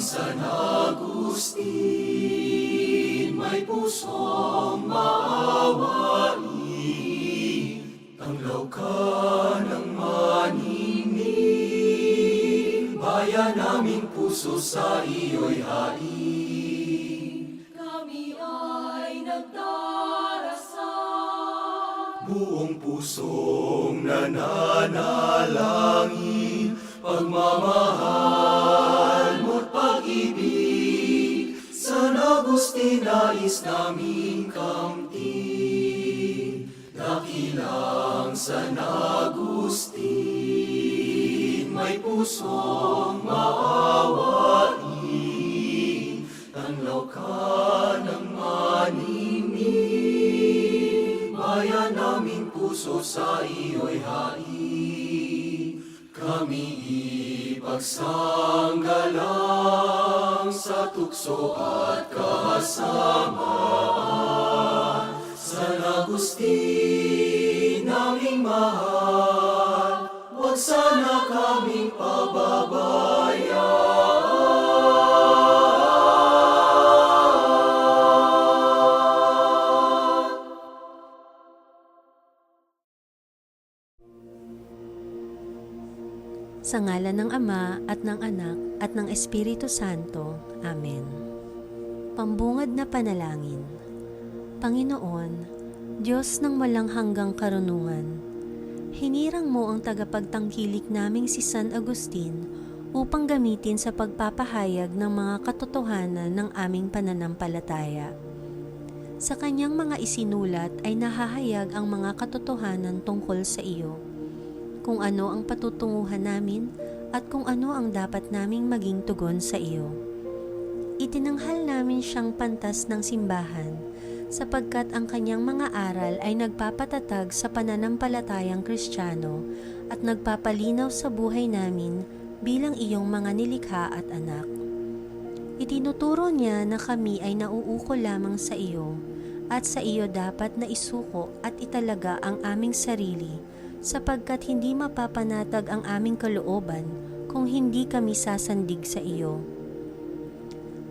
San Agustin, may pusong maawain, tanglaw ka ng maningning, bayan naming puso sa iyo'y hain. Kami ay nagdarasal. Buong pusong nananalangin, pagmamahal San Agustin nais naming kamtin. Dakilang San Agustin, may pusong maawain, tanlaw ka ng maningning, bayan naming puso sa iyo'y hain. Kami ipagsanggalang sa tukso at kasamaan. San Agustin, naming mahal, huwag sana kaming pababayaan. Sa ngala ng Ama at ng Anak at ng Espiritu Santo. Amen. Pambungad na panalangin. Panginoon, Diyos ng walang hanggang karunungan, hinirang mo ang tagapagtangkilik naming si San Agustin upang gamitin sa pagpapahayag ng mga katotohanan ng aming pananampalataya. Sa kanyang mga isinulat ay nahahayag ang mga katotohanan tungkol sa iyo kung ano ang patutunguhan namin at kung ano ang dapat naming maging tugon sa iyo. Itinanghal namin siyang pantas ng simbahan sapagkat ang kanyang mga aral ay nagpapatatag sa pananampalatayang kristyano at nagpapalinaw sa buhay namin bilang iyong mga nilikha at anak. Itinuturo niya na kami ay nauuko lamang sa iyo at sa iyo dapat na isuko at italaga ang aming sarili sapagkat hindi mapapanatag ang aming kalooban kung hindi kami sasandig sa iyo.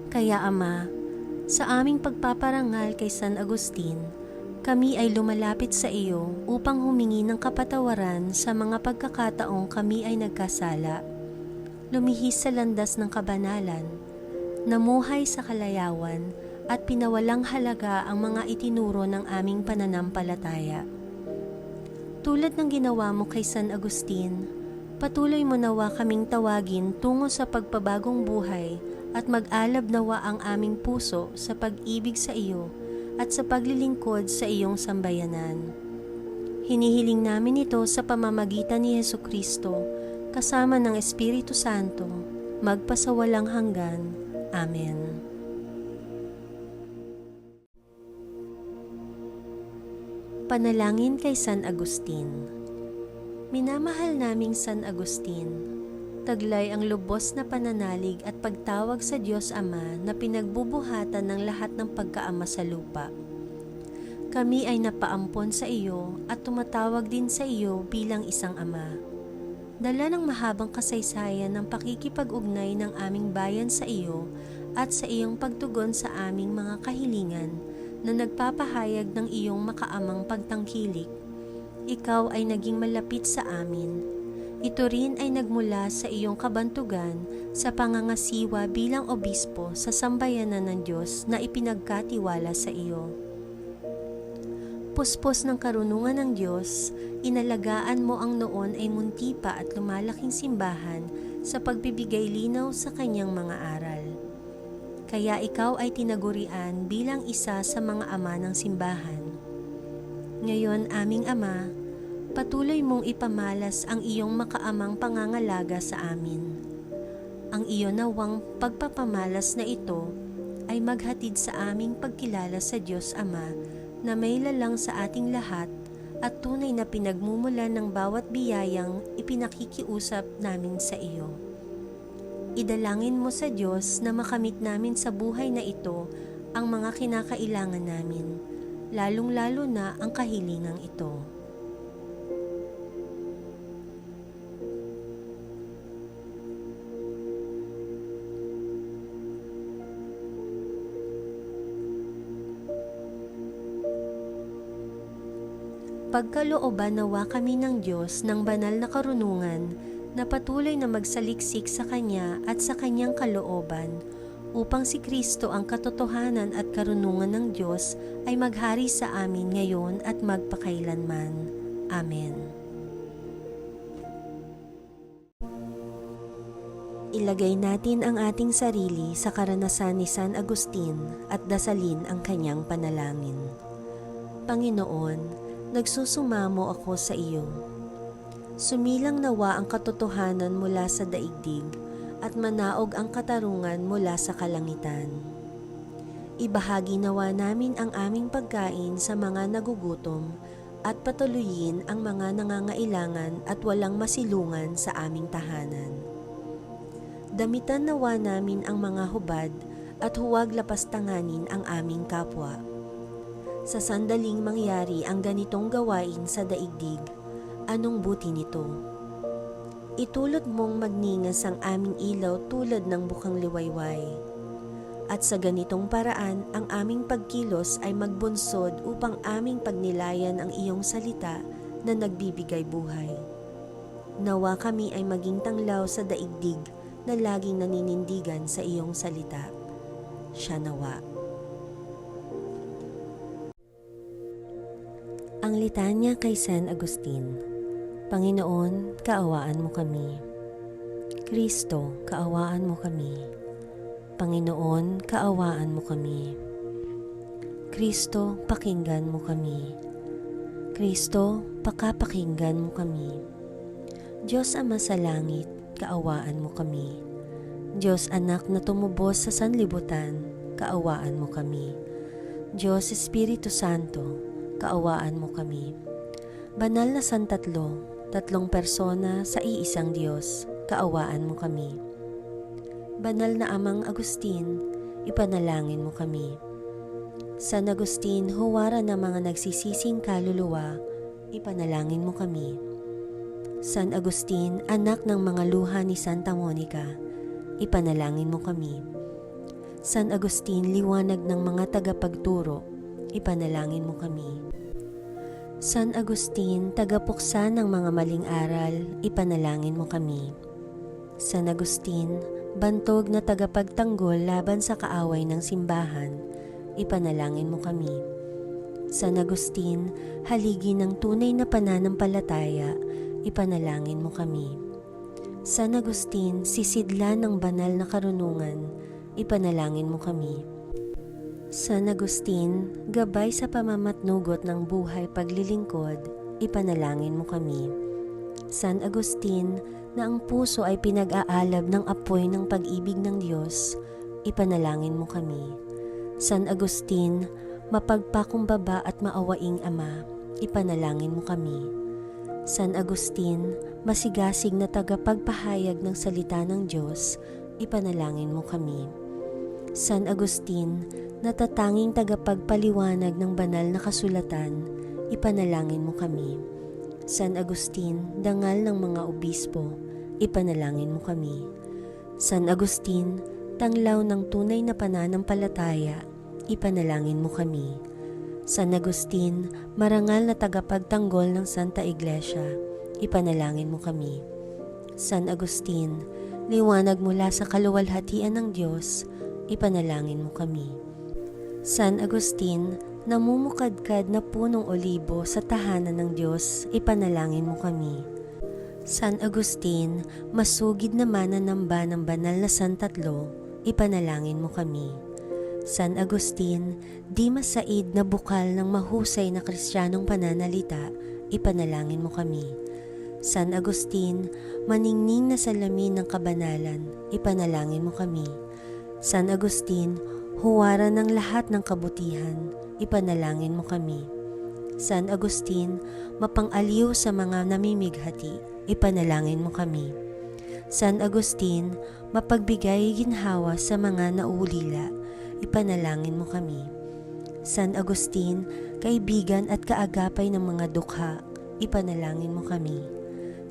Kaya Ama, sa aming pagpaparangal kay San Agustin, kami ay lumalapit sa iyo upang humingi ng kapatawaran sa mga pagkakataong kami ay nagkasala, lumihis sa landas ng kabanalan, namuhay sa kalayawan at pinawalang halaga ang mga itinuro ng aming pananampalataya. Tulad ng ginawa mo kay San Agustin, patuloy mo nawa kaming tawagin tungo sa pagpabagong buhay at mag-alab nawa ang aming puso sa pag-ibig sa iyo at sa paglilingkod sa iyong sambayanan. Hinihiling namin ito sa pamamagitan ni Yesu Kristo, kasama ng Espiritu Santo, magpasawalang hanggan. Amen. Panalangin kay San Agustin Minamahal naming San Agustin, taglay ang lubos na pananalig at pagtawag sa Diyos Ama na pinagbubuhatan ng lahat ng pagkaama sa lupa. Kami ay napaampon sa iyo at tumatawag din sa iyo bilang isang ama. Dala ng mahabang kasaysayan ng pakikipag-ugnay ng aming bayan sa iyo at sa iyong pagtugon sa aming mga kahilingan, na nagpapahayag ng iyong makaamang pagtangkilik. Ikaw ay naging malapit sa amin. Ito rin ay nagmula sa iyong kabantugan sa pangangasiwa bilang obispo sa sambayanan ng Diyos na ipinagkatiwala sa iyo. Puspos ng karunungan ng Diyos, inalagaan mo ang noon ay munti pa at lumalaking simbahan sa pagbibigay linaw sa kanyang mga aral. Kaya ikaw ay tinagurian bilang isa sa mga ama ng simbahan. Ngayon, aming ama, patuloy mong ipamalas ang iyong makaamang pangangalaga sa amin. Ang iyo nawang pagpapamalas na ito ay maghatid sa aming pagkilala sa Diyos Ama na may lalang sa ating lahat at tunay na pinagmumulan ng bawat biyayang ipinakikiusap namin sa iyo idalangin mo sa Diyos na makamit namin sa buhay na ito ang mga kinakailangan namin, lalong-lalo na ang kahilingang ito. Pagkalooban nawa kami ng Diyos ng banal na karunungan na patuloy na magsaliksik sa Kanya at sa Kanyang kalooban upang si Kristo ang katotohanan at karunungan ng Diyos ay maghari sa amin ngayon at magpakailanman. Amen. Ilagay natin ang ating sarili sa karanasan ni San Agustin at dasalin ang kanyang panalangin. Panginoon, nagsusumamo ako sa iyo. Sumilang nawa ang katotohanan mula sa daigdig at manaog ang katarungan mula sa kalangitan. Ibahagi nawa namin ang aming pagkain sa mga nagugutom at patuloyin ang mga nangangailangan at walang masilungan sa aming tahanan. Damitan nawa namin ang mga hubad at huwag lapastanganin ang aming kapwa. Sa sandaling mangyari ang ganitong gawain sa daigdig, anong buti nito? Itulot mong magningas ang aming ilaw tulad ng bukang liwayway. At sa ganitong paraan, ang aming pagkilos ay magbunsod upang aming pagnilayan ang iyong salita na nagbibigay buhay. Nawa kami ay maging tanglaw sa daigdig na laging naninindigan sa iyong salita. Siya nawa. Ang litanya kay San Agustin Panginoon, kaawaan mo kami. Kristo, kaawaan mo kami. Panginoon, kaawaan mo kami. Kristo, pakinggan mo kami. Kristo, pakapakinggan mo kami. Diyos Ama sa langit, kaawaan mo kami. Diyos Anak na tumubos sa sanlibutan, kaawaan mo kami. Diyos Espiritu Santo, kaawaan mo kami. Banal na Santatlo, tatlong persona sa iisang Diyos, kaawaan mo kami. Banal na Amang Agustin, ipanalangin mo kami. San Agustin, huwara ng mga nagsisising kaluluwa, ipanalangin mo kami. San Agustin, anak ng mga luha ni Santa Monica, ipanalangin mo kami. San Agustin, liwanag ng mga tagapagturo, ipanalangin mo kami. San Agustin, tagapuksa ng mga maling aral, ipanalangin mo kami. San Agustin, bantog na tagapagtanggol laban sa kaaway ng simbahan, ipanalangin mo kami. San Agustin, haligi ng tunay na pananampalataya, ipanalangin mo kami. San Agustin, sisidla ng banal na karunungan, ipanalangin mo kami. San Agustin, gabay sa pamamatnugot ng buhay paglilingkod, ipanalangin mo kami. San Agustin, na ang puso ay pinag-aalab ng apoy ng pag-ibig ng Diyos, ipanalangin mo kami. San Agustin, mapagpakumbaba at maawaing Ama, ipanalangin mo kami. San Agustin, masigasig na tagapagpahayag ng salita ng Diyos, ipanalangin mo kami. San Agustin, natatanging tagapagpaliwanag ng banal na kasulatan, ipanalangin mo kami. San Agustin, dangal ng mga obispo, ipanalangin mo kami. San Agustin, tanglaw ng tunay na pananampalataya, ipanalangin mo kami. San Agustin, marangal na tagapagtanggol ng Santa Iglesia, ipanalangin mo kami. San Agustin, liwanag mula sa kaluwalhatian ng Diyos, ipanalangin mo kami. San Agustin, namumukadkad na punong olibo sa tahanan ng Diyos, ipanalangin mo kami. San Agustin, masugid na mananamba ng banal na santatlo, ipanalangin mo kami. San Agustin, di masaid na bukal ng mahusay na kristyanong pananalita, ipanalangin mo kami. San Agustin, maningning na salamin ng kabanalan, ipanalangin mo kami. San Agustin, huwara ng lahat ng kabutihan, ipanalangin mo kami. San Agustin, mapang-aliw sa mga namimighati, ipanalangin mo kami. San Agustin, mapagbigay ginhawa sa mga nauulila, ipanalangin mo kami. San Agustin, kaibigan at kaagapay ng mga dukha, ipanalangin mo kami.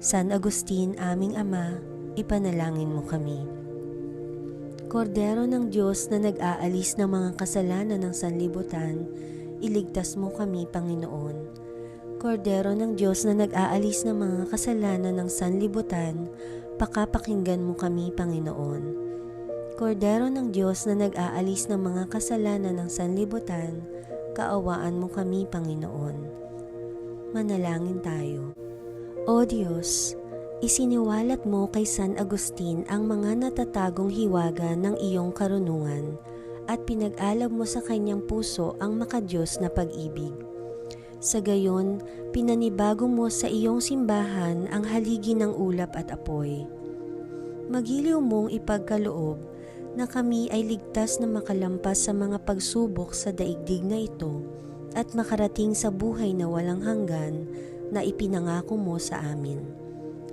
San Agustin, aming Ama, ipanalangin mo kami. Kordero ng Diyos na nag-aalis ng mga kasalanan ng sanlibutan, iligtas mo kami, Panginoon. Kordero ng Diyos na nag-aalis ng mga kasalanan ng sanlibutan, pakapakinggan mo kami, Panginoon. Kordero ng Diyos na nag-aalis ng mga kasalanan ng sanlibutan, kaawaan mo kami, Panginoon. Manalangin tayo. O Diyos, isiniwalat mo kay San Agustin ang mga natatagong hiwaga ng iyong karunungan at pinag-alab mo sa kanyang puso ang makadiyos na pag-ibig. Sa gayon, pinanibago mo sa iyong simbahan ang haligi ng ulap at apoy. Magiliw mong ipagkaloob na kami ay ligtas na makalampas sa mga pagsubok sa daigdig na ito at makarating sa buhay na walang hanggan na ipinangako mo sa amin.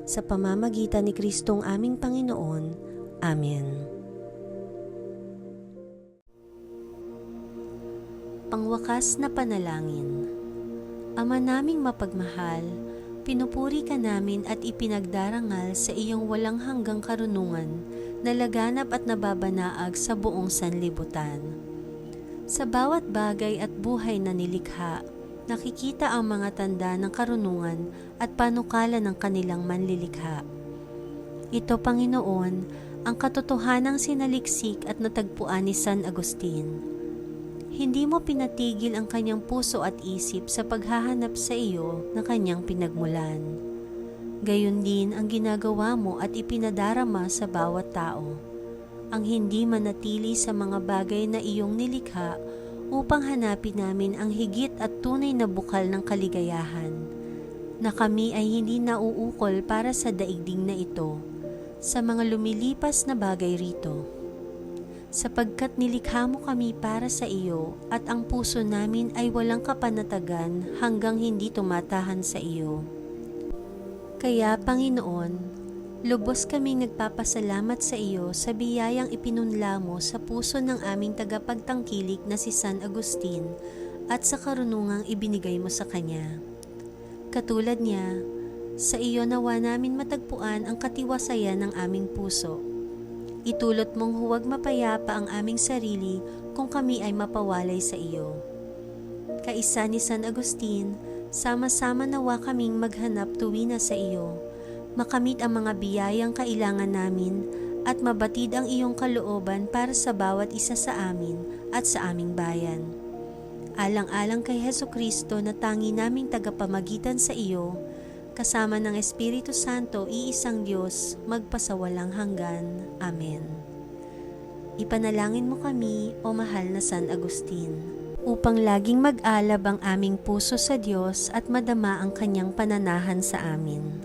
Sa pamamagitan ni Kristong aming Panginoon. Amen. Pangwakas na panalangin Ama naming mapagmahal, pinupuri ka namin at ipinagdarangal sa iyong walang hanggang karunungan na laganap at nababanaag sa buong sanlibutan. Sa bawat bagay at buhay na nilikha, nakikita ang mga tanda ng karunungan at panukala ng kanilang manlilikha. Ito, Panginoon, ang katotohanang sinaliksik at natagpuan ni San Agustin. Hindi mo pinatigil ang kanyang puso at isip sa paghahanap sa iyo na kanyang pinagmulan. Gayon din ang ginagawa mo at ipinadarama sa bawat tao. Ang hindi manatili sa mga bagay na iyong nilikha upang hanapin namin ang higit at tunay na bukal ng kaligayahan, na kami ay hindi nauukol para sa daigdig na ito, sa mga lumilipas na bagay rito sapagkat nilikha mo kami para sa iyo at ang puso namin ay walang kapanatagan hanggang hindi tumatahan sa iyo. Kaya Panginoon, lubos kaming nagpapasalamat sa iyo sa biyayang ipinunla mo sa puso ng aming tagapagtangkilik na si San Agustin at sa karunungang ibinigay mo sa kanya. Katulad niya, sa iyo nawa namin matagpuan ang katiwasayan ng aming puso Itulot mong huwag mapayapa ang aming sarili kung kami ay mapawalay sa iyo. Kaisa ni San Agustin, sama-sama nawa kaming maghanap tuwi na sa iyo, makamit ang mga biyayang kailangan namin at mabatid ang iyong kalooban para sa bawat isa sa amin at sa aming bayan. Alang-alang kay Heso Kristo na tangi naming tagapamagitan sa iyo, kasama ng Espiritu Santo, iisang Diyos, magpasawalang hanggan. Amen. Ipanalangin mo kami, O mahal na San Agustin, upang laging mag-alab ang aming puso sa Diyos at madama ang kanyang pananahan sa amin.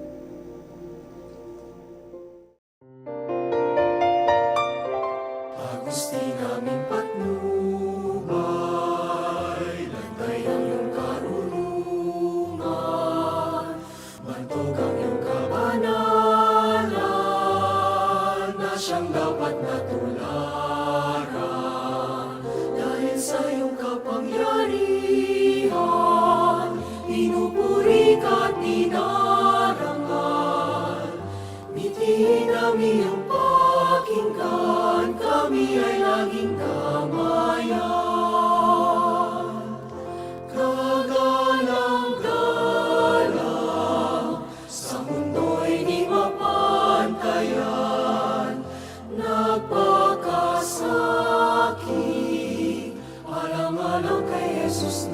Jesus